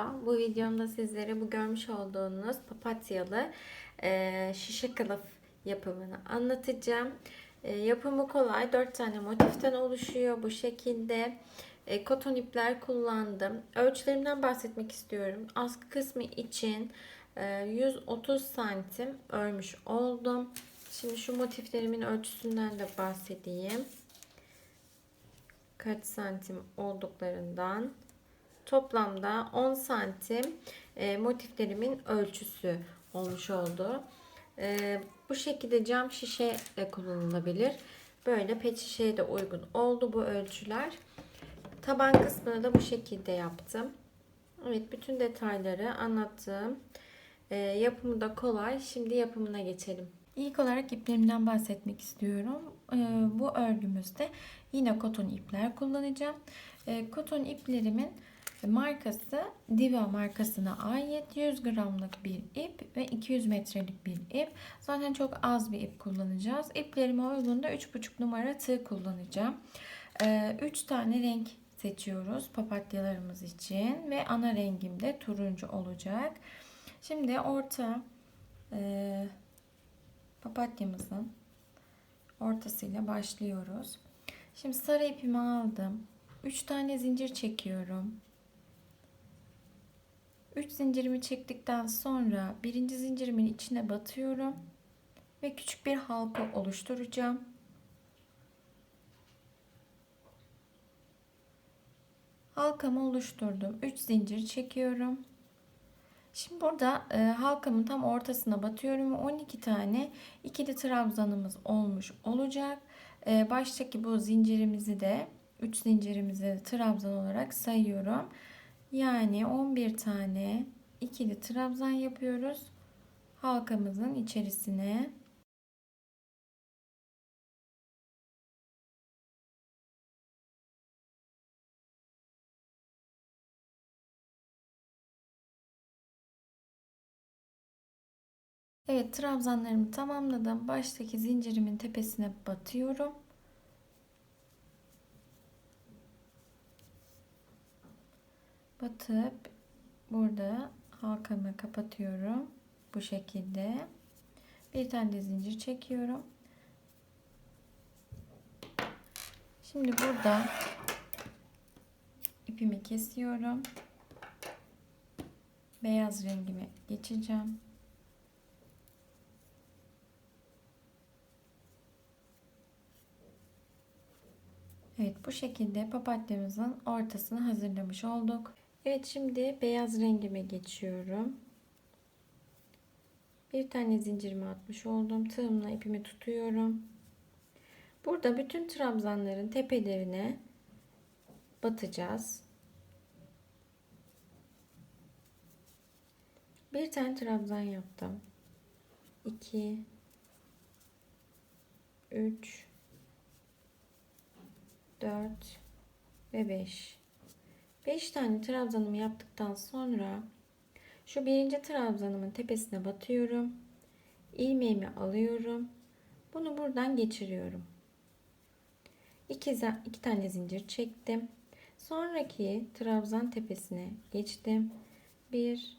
Merhaba, bu videomda sizlere bu görmüş olduğunuz papatyalı e, şişe kılıf yapımını anlatacağım. E, yapımı kolay, 4 tane motiften oluşuyor bu şekilde. E, koton ipler kullandım. Ölçülerimden bahsetmek istiyorum. Askı kısmı için e, 130 santim örmüş oldum. Şimdi şu motiflerimin ölçüsünden de bahsedeyim. Kaç santim olduklarından toplamda 10 santim e, motiflerimin ölçüsü olmuş oldu. E, bu şekilde cam şişe de kullanılabilir. Böyle pet şişeye de uygun oldu bu ölçüler. Taban kısmını da bu şekilde yaptım. Evet bütün detayları anlattım. E, yapımı da kolay. Şimdi yapımına geçelim. İlk olarak iplerimden bahsetmek istiyorum. E, bu örgümüzde yine koton ipler kullanacağım. E, koton iplerimin markası Diva markasına ait 100 gramlık bir ip ve 200 metrelik bir ip. Zaten çok az bir ip kullanacağız. İplerime uygun da 3,5 numara tığ kullanacağım. 3 tane renk seçiyoruz papatyalarımız için ve ana rengim de turuncu olacak. Şimdi orta e, papatyamızın ortasıyla başlıyoruz. Şimdi sarı ipimi aldım. 3 tane zincir çekiyorum. 3 zincirimi çektikten sonra birinci zincirimin içine batıyorum ve küçük bir halka oluşturacağım. Halkamı oluşturdum. 3 zincir çekiyorum. Şimdi burada e, halkamın tam ortasına batıyorum. 12 tane ikili trabzanımız olmuş olacak. E, baştaki bu zincirimizi de 3 zincirimizi trabzan olarak sayıyorum. Yani 11 tane ikili trabzan yapıyoruz. Halkamızın içerisine. Evet trabzanlarımı tamamladım. Baştaki zincirimin tepesine batıyorum. Batıp burada halkamı kapatıyorum. Bu şekilde. Bir tane de zincir çekiyorum. Şimdi burada ipimi kesiyorum. Beyaz rengime geçeceğim. Evet bu şekilde papatyamızın ortasını hazırlamış olduk. Evet şimdi beyaz rengime geçiyorum. Bir tane zincirimi atmış oldum. Tığımla ipimi tutuyorum. Burada bütün trabzanların tepelerine batacağız. Bir tane trabzan yaptım. 2 3 4 ve 5 5 tane trabzanımı yaptıktan sonra şu birinci trabzanımın tepesine batıyorum. ilmeğimi alıyorum. Bunu buradan geçiriyorum. 2 iki, tane zincir çektim. Sonraki trabzan tepesine geçtim. 1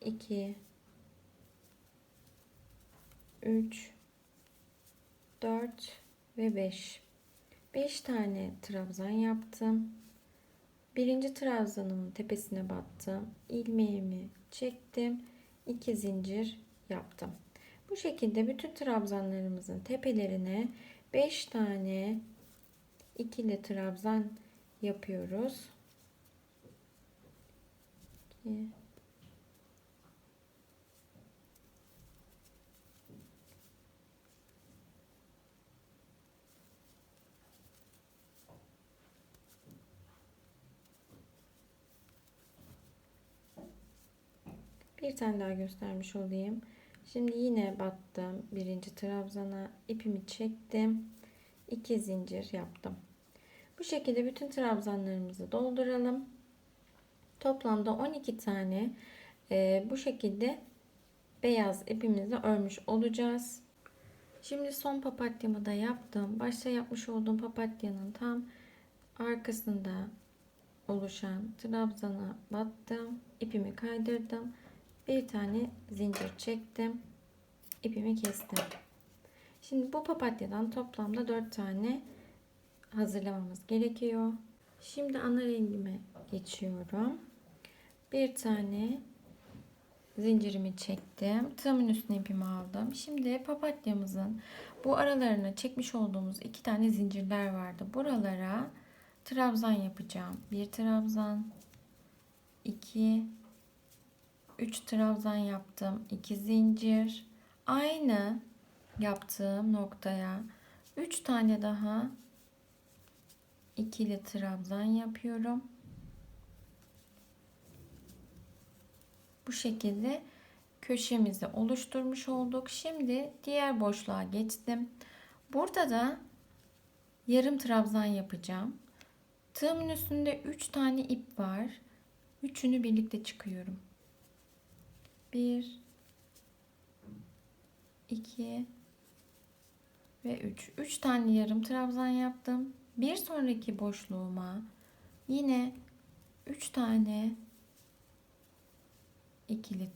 2 3 4 ve 5 5 tane trabzan yaptım. Birinci trabzanımın tepesine battım. ilmeğimi çektim. 2 zincir yaptım. Bu şekilde bütün trabzanlarımızın tepelerine 5 tane ikili trabzan yapıyoruz. 2 Bir tane daha göstermiş olayım. Şimdi yine battım. Birinci trabzana ipimi çektim. 2 zincir yaptım. Bu şekilde bütün trabzanlarımızı dolduralım. Toplamda 12 tane e, bu şekilde beyaz ipimizi örmüş olacağız. Şimdi son papatyamı da yaptım. Başta yapmış olduğum papatyanın tam arkasında oluşan trabzana battım. ipimi kaydırdım. Bir tane zincir çektim. ipimi kestim. Şimdi bu papatyadan toplamda 4 tane hazırlamamız gerekiyor. Şimdi ana rengime geçiyorum. Bir tane zincirimi çektim. Tığımın üstüne ipimi aldım. Şimdi papatyamızın bu aralarına çekmiş olduğumuz iki tane zincirler vardı. Buralara trabzan yapacağım. Bir trabzan, iki, üç trabzan yaptım. iki zincir. Aynı yaptığım noktaya üç tane daha ikili trabzan yapıyorum. Bu şekilde köşemizi oluşturmuş olduk. Şimdi diğer boşluğa geçtim. Burada da yarım trabzan yapacağım. Tığımın üstünde 3 tane ip var. Üçünü birlikte çıkıyorum. 1 2 ve 3. 3 tane yarım trabzan yaptım. Bir sonraki boşluğuma yine 3 tane ikili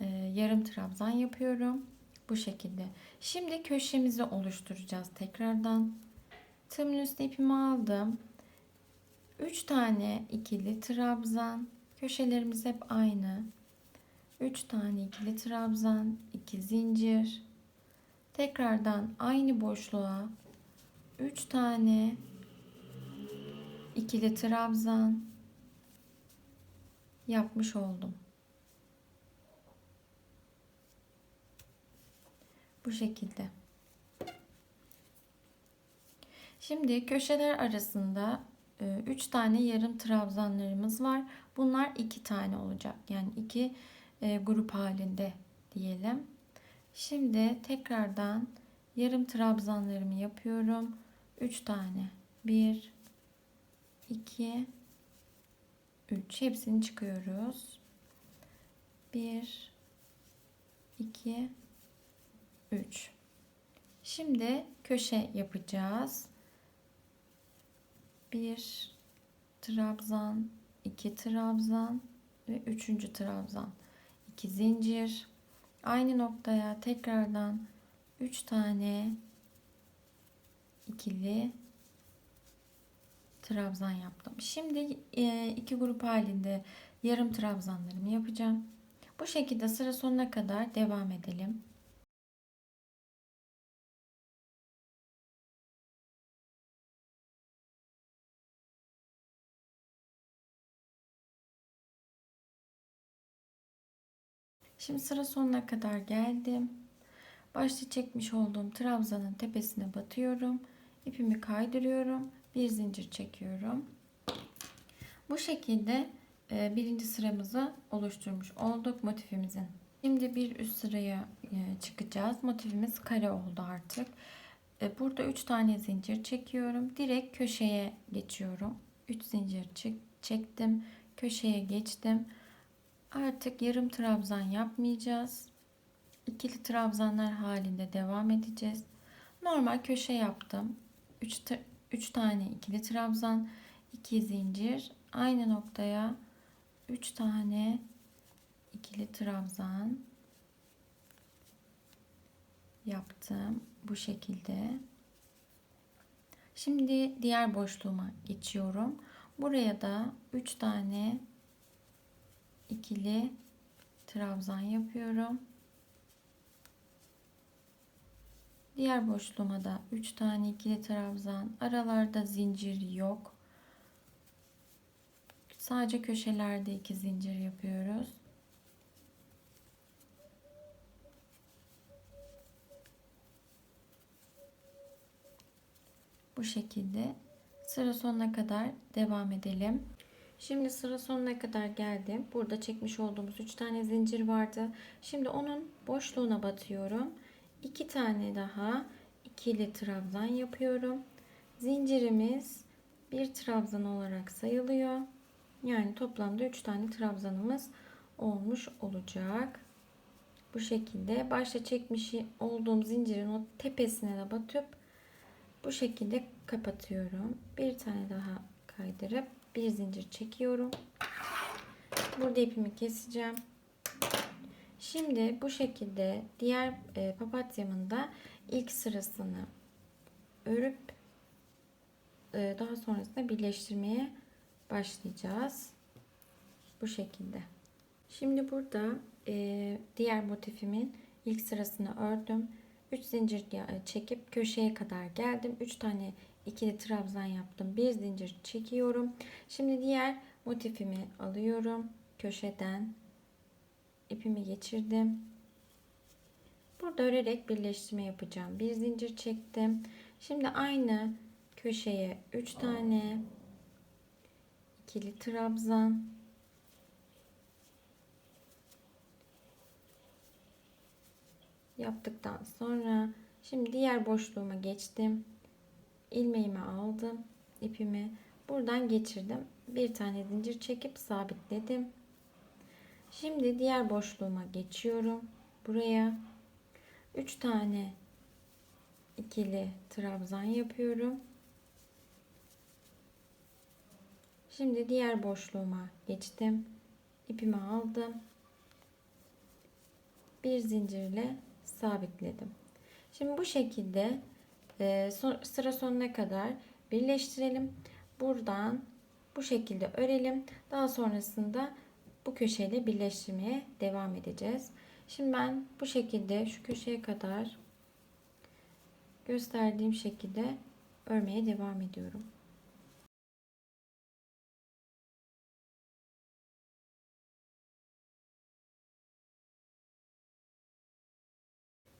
e, yarım trabzan yapıyorum. Bu şekilde. Şimdi köşemizi oluşturacağız tekrardan. Tığımın üstüne ipimi aldım. 3 tane ikili trabzan. Köşelerimiz hep aynı. 3 tane ikili trabzan, 2 zincir. Tekrardan aynı boşluğa 3 tane ikili trabzan yapmış oldum. Bu şekilde. Şimdi köşeler arasında 3 tane yarım trabzanlarımız var. Bunlar 2 tane olacak. Yani 2 grup halinde diyelim. Şimdi tekrardan yarım trabzanlarımı yapıyorum. 3 tane. 1 2 3 hepsini çıkıyoruz. 1 2 3 Şimdi köşe yapacağız. 1 trabzan, 2 trabzan ve 3. trabzan. 2 zincir. Aynı noktaya tekrardan 3 tane ikili trabzan yaptım. Şimdi e, iki grup halinde yarım trabzanlarımı yapacağım. Bu şekilde sıra sonuna kadar devam edelim. Şimdi sıra sonuna kadar geldim. Başta çekmiş olduğum trabzanın tepesine batıyorum. İpimi kaydırıyorum. Bir zincir çekiyorum. Bu şekilde e, birinci sıramızı oluşturmuş olduk motifimizin. Şimdi bir üst sıraya e, çıkacağız. Motifimiz kare oldu artık. E, burada 3 tane zincir çekiyorum. Direkt köşeye geçiyorum. 3 zincir çektim. Köşeye geçtim. Artık yarım trabzan yapmayacağız. İkili trabzanlar halinde devam edeceğiz. Normal köşe yaptım. 3 3 tane ikili trabzan, 2 zincir, aynı noktaya 3 tane ikili trabzan yaptım bu şekilde. Şimdi diğer boşluğuma geçiyorum. Buraya da 3 tane ikili trabzan yapıyorum. Diğer boşluğuma da 3 tane ikili trabzan. Aralarda zincir yok. Sadece köşelerde iki zincir yapıyoruz. Bu şekilde sıra sonuna kadar devam edelim. Şimdi sıra sonuna kadar geldim. Burada çekmiş olduğumuz 3 tane zincir vardı. Şimdi onun boşluğuna batıyorum. 2 tane daha ikili trabzan yapıyorum. Zincirimiz bir trabzan olarak sayılıyor. Yani toplamda 3 tane trabzanımız olmuş olacak. Bu şekilde başta çekmiş olduğum zincirin o tepesine de batıp bu şekilde kapatıyorum. Bir tane daha kaydırıp bir zincir çekiyorum. Burada ipimi keseceğim. Şimdi bu şekilde diğer e, papatyamın da ilk sırasını örüp e, daha sonrasında birleştirmeye başlayacağız. Bu şekilde. Şimdi burada e, diğer motifimin ilk sırasını ördüm. 3 zincir ya- çekip köşeye kadar geldim. 3 tane ikili trabzan yaptım. Bir zincir çekiyorum. Şimdi diğer motifimi alıyorum. Köşeden ipimi geçirdim. Burada örerek birleştirme yapacağım. Bir zincir çektim. Şimdi aynı köşeye 3 tane ikili trabzan yaptıktan sonra şimdi diğer boşluğuma geçtim. ilmeğimi aldım. ipimi buradan geçirdim. Bir tane zincir çekip sabitledim. Şimdi diğer boşluğuma geçiyorum. Buraya 3 tane ikili trabzan yapıyorum. Şimdi diğer boşluğuma geçtim. ipimi aldım. Bir zincirle sabitledim. Şimdi bu şekilde e, sıra sonuna kadar birleştirelim. Buradan bu şekilde örelim. Daha sonrasında bu köşeyle birleştirmeye devam edeceğiz. Şimdi ben bu şekilde şu köşeye kadar gösterdiğim şekilde örmeye devam ediyorum.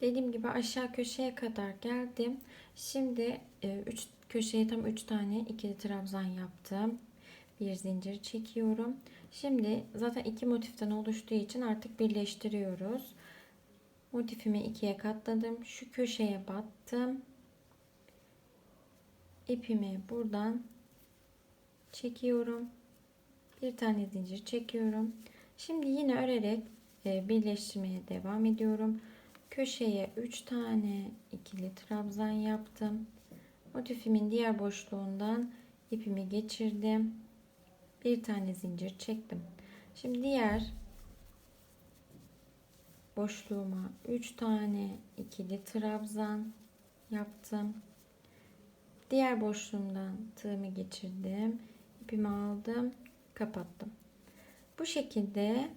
Dediğim gibi aşağı köşeye kadar geldim. Şimdi 3 köşeye tam 3 tane ikili trabzan yaptım. Bir zincir çekiyorum. Şimdi zaten iki motiften oluştuğu için artık birleştiriyoruz. Motifimi ikiye katladım. Şu köşeye battım. İpimi buradan çekiyorum. Bir tane zincir çekiyorum. Şimdi yine örerek e, birleştirmeye devam ediyorum. Köşeye 3 tane ikili trabzan yaptım. Motifimin diğer boşluğundan ipimi geçirdim. Bir tane zincir çektim. Şimdi diğer boşluğuma 3 tane ikili trabzan yaptım. Diğer boşluğumdan tığımı geçirdim. ipimi aldım, kapattım. Bu şekilde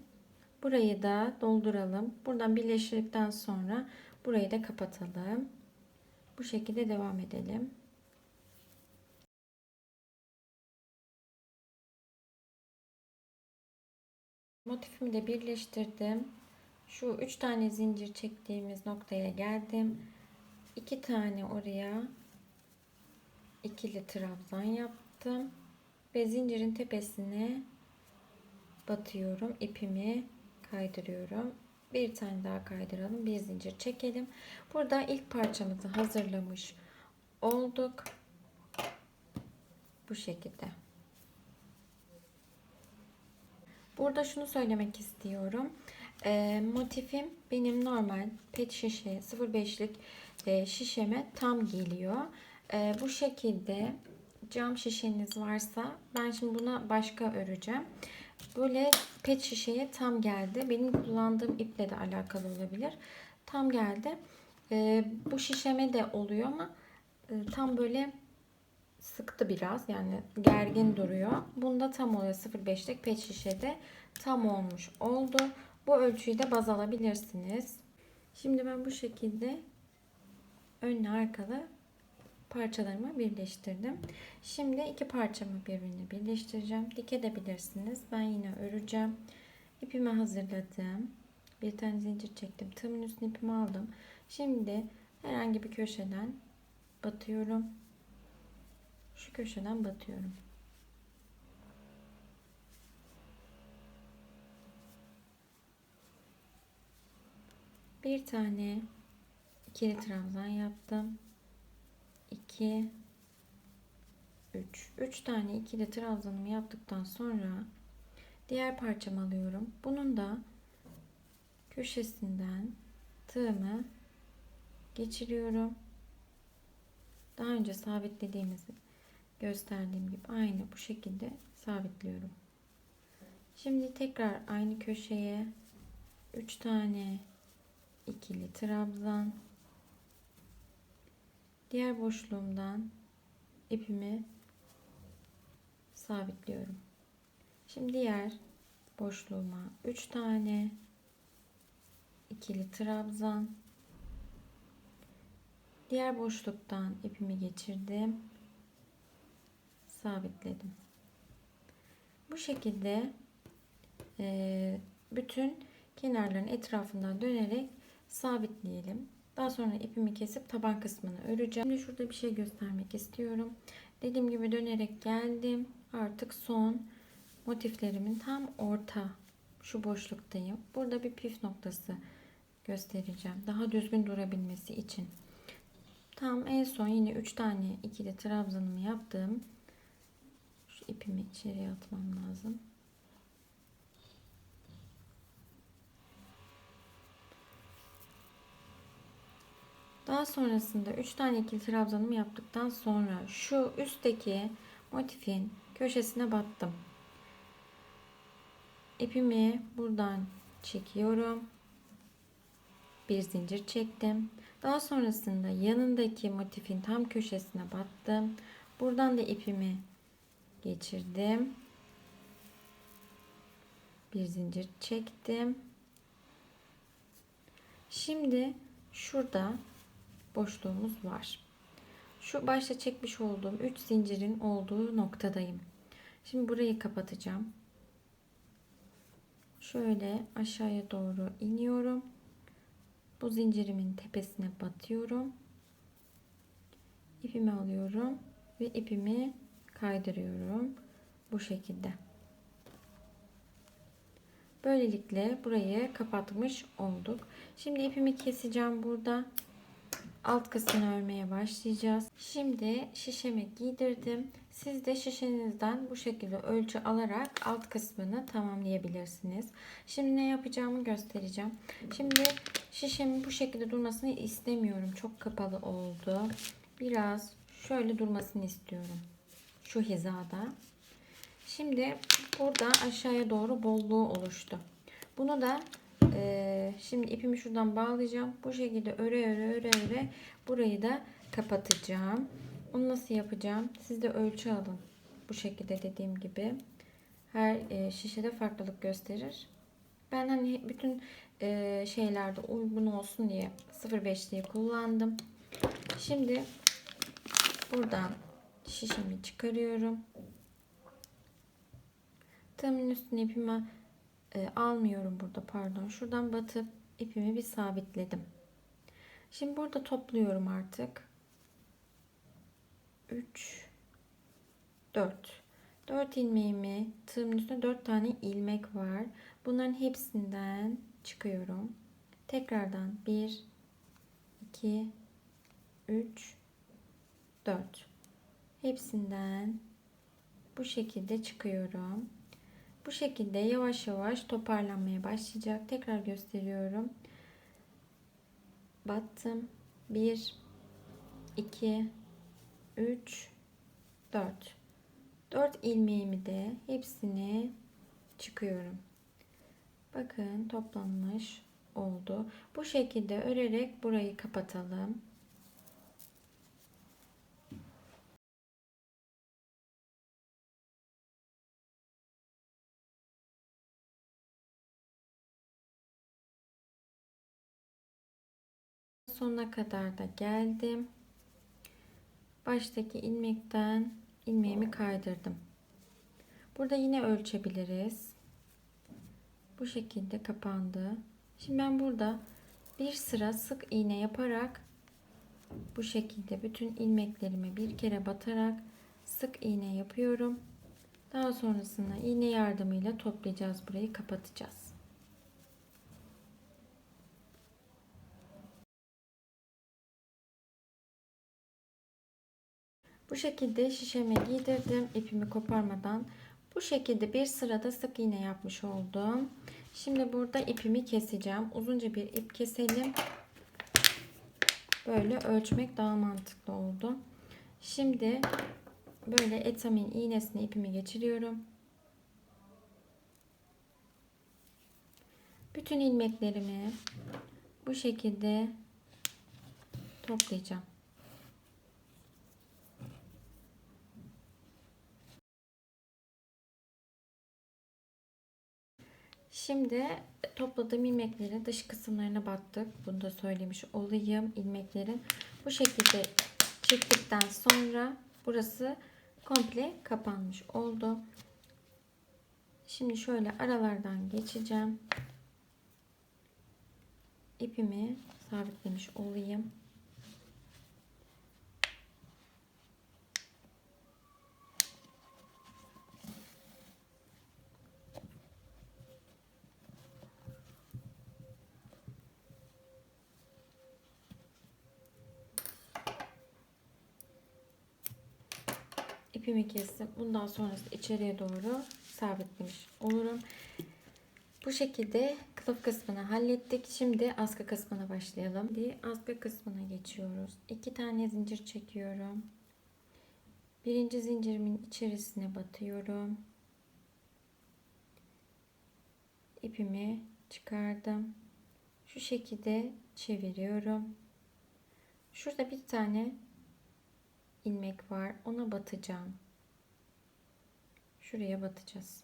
burayı da dolduralım. Buradan birleştirdikten sonra burayı da kapatalım. Bu şekilde devam edelim. Motifimi de birleştirdim. Şu üç tane zincir çektiğimiz noktaya geldim. İki tane oraya ikili trabzan yaptım ve zincirin tepesine batıyorum. ipimi kaydırıyorum. Bir tane daha kaydıralım. Bir zincir çekelim. Burada ilk parçamızı hazırlamış olduk. Bu şekilde. Burada şunu söylemek istiyorum. E, motifim benim normal pet şişe 0.5'lik e, şişeme tam geliyor. E, bu şekilde cam şişeniz varsa ben şimdi buna başka öreceğim. Böyle pet şişeye tam geldi. Benim kullandığım iple de alakalı olabilir. Tam geldi. E, bu şişeme de oluyor ama e, tam böyle sıktı biraz. Yani gergin duruyor. Bunda tam oluyor 0.5'lik pet şişede tam olmuş oldu. Bu ölçüyü de baz alabilirsiniz. Şimdi ben bu şekilde önle arkalı parçalarımı birleştirdim. Şimdi iki parçamı birbirine birleştireceğim. Dikebilirsiniz. Ben yine öreceğim. İpimi hazırladım. Bir tane zincir çektim. Tığımın üstüne ipimi aldım. Şimdi herhangi bir köşeden batıyorum. Şu köşeden batıyorum. Bir tane ikili trabzan yaptım. 2 3 3 tane ikili trabzanımı yaptıktan sonra diğer parçamı alıyorum. Bunun da köşesinden tığımı geçiriyorum. Daha önce sabitlediğimiz gösterdiğim gibi aynı bu şekilde sabitliyorum. Şimdi tekrar aynı köşeye 3 tane ikili trabzan diğer boşluğumdan ipimi sabitliyorum. Şimdi diğer boşluğuma 3 tane ikili trabzan diğer boşluktan ipimi geçirdim sabitledim bu şekilde bütün kenarların etrafından dönerek sabitleyelim daha sonra ipimi kesip taban kısmını öreceğim şimdi şurada bir şey göstermek istiyorum dediğim gibi dönerek geldim artık son motiflerimin tam orta şu boşluktayım. Burada bir püf noktası göstereceğim. Daha düzgün durabilmesi için. Tam en son yine 3 tane ikili trabzanımı yaptım. Şu ipimi içeriye atmam lazım. Daha sonrasında 3 tane ikili trabzanımı yaptıktan sonra şu üstteki motifin köşesine battım. İpimi buradan çekiyorum. Bir zincir çektim. Daha sonrasında yanındaki motifin tam köşesine battım. Buradan da ipimi geçirdim. Bir zincir çektim. Şimdi şurada boşluğumuz var. Şu başta çekmiş olduğum 3 zincirin olduğu noktadayım. Şimdi burayı kapatacağım. Şöyle aşağıya doğru iniyorum. Bu zincirimin tepesine batıyorum. İpimi alıyorum ve ipimi kaydırıyorum. Bu şekilde. Böylelikle burayı kapatmış olduk. Şimdi ipimi keseceğim burada alt kısmını örmeye başlayacağız. Şimdi şişemi giydirdim. Siz de şişenizden bu şekilde ölçü alarak alt kısmını tamamlayabilirsiniz. Şimdi ne yapacağımı göstereceğim. Şimdi şişemin bu şekilde durmasını istemiyorum. Çok kapalı oldu. Biraz şöyle durmasını istiyorum. Şu hizada. Şimdi burada aşağıya doğru bolluğu oluştu. Bunu da ee, şimdi ipimi şuradan bağlayacağım. Bu şekilde öre öre öre öre burayı da kapatacağım. Onu nasıl yapacağım? Siz de ölçü alın. Bu şekilde dediğim gibi. Her e, şişede farklılık gösterir. Ben hani bütün e, şeylerde uygun olsun diye 0.5'liği kullandım. Şimdi buradan şişemi çıkarıyorum. Tığımın üstüne ipimi e, almıyorum burada pardon. Şuradan batıp ipimi bir sabitledim. Şimdi burada topluyorum artık. 3 4 4 ilmeğimi tığımın üstünde 4 tane ilmek var. Bunların hepsinden çıkıyorum. Tekrardan 1 2 3 4 hepsinden bu şekilde çıkıyorum. Bu şekilde yavaş yavaş toparlanmaya başlayacak. Tekrar gösteriyorum. Battım. 1 2 3 4 4 ilmeğimi de hepsini çıkıyorum. Bakın toplanmış oldu. Bu şekilde örerek burayı kapatalım. Sonuna kadar da geldim. Baştaki ilmekten ilmeğimi kaydırdım. Burada yine ölçebiliriz. Bu şekilde kapandı. Şimdi ben burada bir sıra sık iğne yaparak bu şekilde bütün ilmeklerimi bir kere batarak sık iğne yapıyorum. Daha sonrasında iğne yardımıyla toplayacağız burayı kapatacağız. Bu şekilde şişeme giydirdim ipimi koparmadan. Bu şekilde bir sırada sık iğne yapmış oldum. Şimdi burada ipimi keseceğim. Uzunca bir ip keselim. Böyle ölçmek daha mantıklı oldu. Şimdi böyle etamin iğnesine ipimi geçiriyorum. Bütün ilmeklerimi bu şekilde toplayacağım. Şimdi topladığım ilmekleri dış kısımlarına battık. Bunu da söylemiş olayım. ilmeklerin bu şekilde çektikten sonra burası komple kapanmış oldu. Şimdi şöyle aralardan geçeceğim. İpimi sabitlemiş olayım. İpimi kestim. Bundan sonrası içeriye doğru sabitlemiş olurum. Bu şekilde kılıf kısmını hallettik. Şimdi askı kısmına başlayalım. Şimdi askı kısmına geçiyoruz. İki tane zincir çekiyorum. Birinci zincirimin içerisine batıyorum. İpimi çıkardım. Şu şekilde çeviriyorum. Şurada bir tane ilmek var. Ona batacağım. Şuraya batacağız.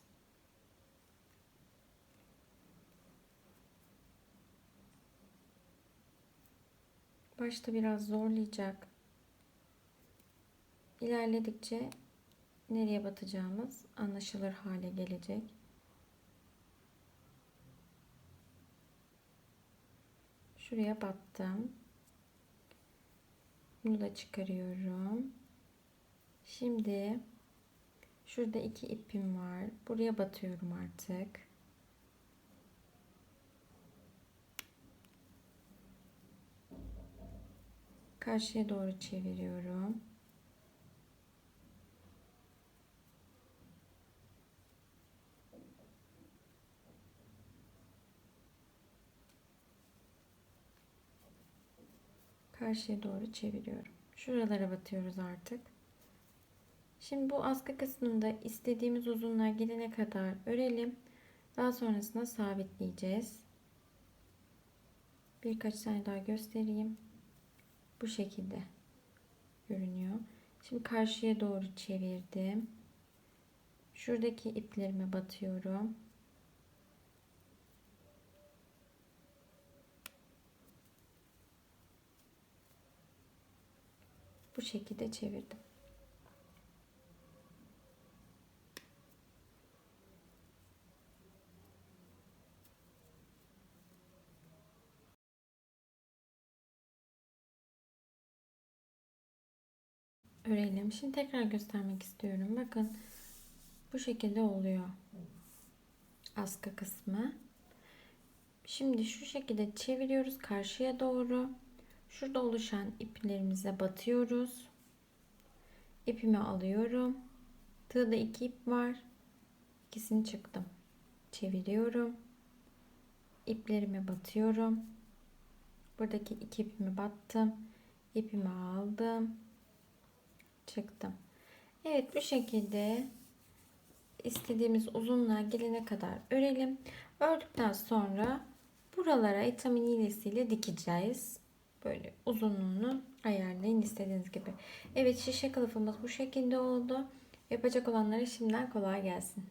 Başta biraz zorlayacak. İlerledikçe nereye batacağımız anlaşılır hale gelecek. Şuraya battım. Bunu da çıkarıyorum. Şimdi şurada iki ipim var. Buraya batıyorum artık. Karşıya doğru çeviriyorum. Karşıya doğru çeviriyorum. Şuralara batıyoruz artık. Şimdi bu askı kısmında istediğimiz uzunluğa gelene kadar örelim. Daha sonrasında sabitleyeceğiz. Birkaç tane daha göstereyim. Bu şekilde görünüyor. Şimdi karşıya doğru çevirdim. Şuradaki iplerime batıyorum. Bu şekilde çevirdim. Örelim. Şimdi tekrar göstermek istiyorum. Bakın bu şekilde oluyor. Askı kısmı. Şimdi şu şekilde çeviriyoruz karşıya doğru. Şurada oluşan iplerimize batıyoruz. İpimi alıyorum. Tığda iki ip var. İkisini çıktım. Çeviriyorum. İplerime batıyorum. Buradaki iki ipimi battım. İpimi aldım. Çıktım. Evet bu şekilde istediğimiz uzunluğa gelene kadar örelim. Ördükten sonra buralara etamin iğnesiyle dikeceğiz. Böyle uzunluğunu ayarlayın istediğiniz gibi. Evet şişe kılıfımız bu şekilde oldu. Yapacak olanlara şimdiden kolay gelsin.